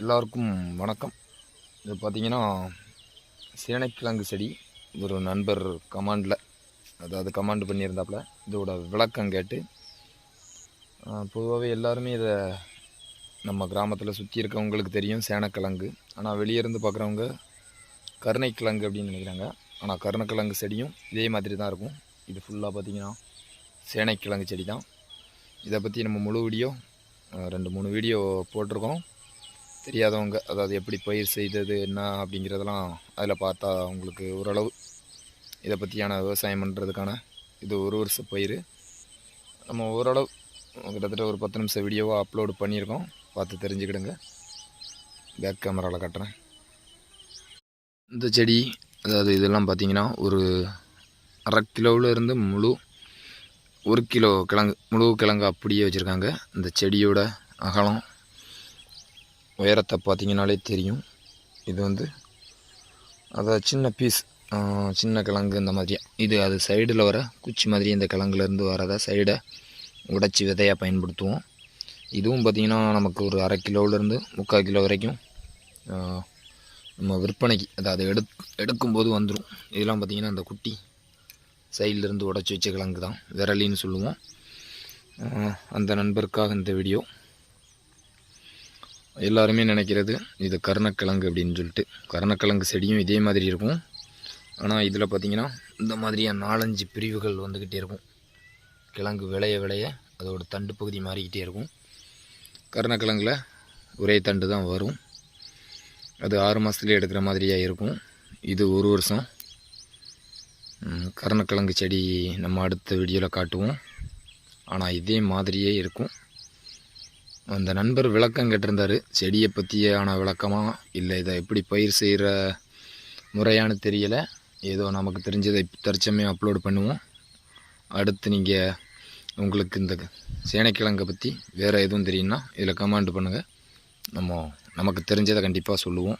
எல்லாருக்கும் வணக்கம். இது பார்த்தீங்கன்னா சேனைக்கிழங்கு செடி. ஒரு நண்பர் கமாண்டில் அதாவது கமாண்டு பண்ணியிருந்தாப்புல இதோட விளக்கம் கேட்டு பொதுவாகவே எல்லாருமே இதை நம்ம கிராமத்தில் சுற்றி இருக்கவங்களுக்கு தெரியும் சேனக்கிழங்கு. ஆனால் வெளியே இருந்து பார்க்குறவங்க கருணைக்கிழங்கு அப்படின்னு நினைக்கிறாங்க. ஆனால் கருணைக்கிழங்கு செடியும் இதே மாதிரி தான் இருக்கும். இது ஃபுல்லாக பார்த்திங்கன்னா சேனைக்கிழங்கு செடி தான் இதை பற்றி நம்ம முழு வீடியோ ரெண்டு மூணு வீடியோ போட்டிருக்கோம். தெரியாதவங்க அதாவது எப்படி பயிர் செய்தது என்ன அப்படிங்கிறதெல்லாம் அதில் பார்த்தா உங்களுக்கு ஓரளவு இதை பற்றியான விவசாயம் பண்ணுறதுக்கான இது ஒரு வருஷ பயிர். நம்ம ஓரளவு கிட்டத்தட்ட ஒரு பத்து நிமிஷம் வீடியோவாக அப்லோடு பண்ணியிருக்கோம். பார்த்து தெரிஞ்சுக்கிடுங்க. பேக் கேமராவில் காட்டுறேன். இந்த செடி அதாவது இதெல்லாம் பார்த்தீங்கன்னா ஒரு அரை கிலோவில் இருந்து முழு ஒரு கிலோ கிழங்கு முழு கிழங்கு அப்படியே வச்சுருக்காங்க. இந்த செடியோட அகலம் உயரத்தை பார்த்தீங்கனாலே தெரியும். இது வந்து அதாவது சின்ன பீஸ் சின்ன கிழங்கு இந்த மாதிரியா இது அது சைடில் வர குச்சி மாதிரி இந்த கிழங்குலேருந்து வரதை சைடை உடைச்சி விதையாக பயன்படுத்துவோம். இதுவும் பார்த்திங்கன்னா நமக்கு ஒரு அரை கிலோவிலேருந்து முக்கால் கிலோ வரைக்கும் நம்ம விற்பனைக்கு அதாவது எடு எடுக்கும்போது வந்துடும் இதெல்லாம் பார்த்திங்கன்னா அந்த குட்டி சைட்லேருந்து உடச்சி வச்ச கிழங்கு தான் விரலின்னு சொல்லுவோம். அந்த நண்பருக்காக இந்த வீடியோ எல்லாருமே நினைக்கிறது இது கருணக்கிழங்கு அப்படின்னு சொல்லிட்டு. கருணக்கிழங்கு செடியும் இதே மாதிரி இருக்கும். ஆனால் இதில் பார்த்தீங்கன்னா இந்த மாதிரியாக நாலஞ்சு பிரிவுகள் வந்துக்கிட்டே இருக்கும். கிழங்கு விளைய விளைய அதோட தண்டு பகுதி மாறிக்கிட்டே இருக்கும். கருணக்கிழங்கில் ஒரே தண்டு தான் வரும். அது ஆறு மாதத்துலேயே எடுக்கிற மாதிரியாக இருக்கும். இது ஒரு வருஷம். கருணக்கிழங்கு செடி நம்ம அடுத்த வீடியோவில் காட்டுவோம். ஆனால் இதே மாதிரியே இருக்கும். அந்த நண்பர் விளக்கம் கேட்டிருந்தாரு. செடியை பற்றியான விளக்கமாக இல்லை இதை எப்படி பயிர் செய்கிற முறையானு தெரியலை. ஏதோ நமக்கு தெரிஞ்சதை தற்சமயம் அப்லோட் பண்ணுவோம். அடுத்து நீங்கள் உங்களுக்கு இந்த சேனைக்கிழங்கை பற்றி வேறு எதுவும் தெரியும்னா இதில் கமெண்ட் பண்ணுங்கள் நம்ம நமக்கு தெரிஞ்சதை கண்டிப்பாக சொல்லுவோம்.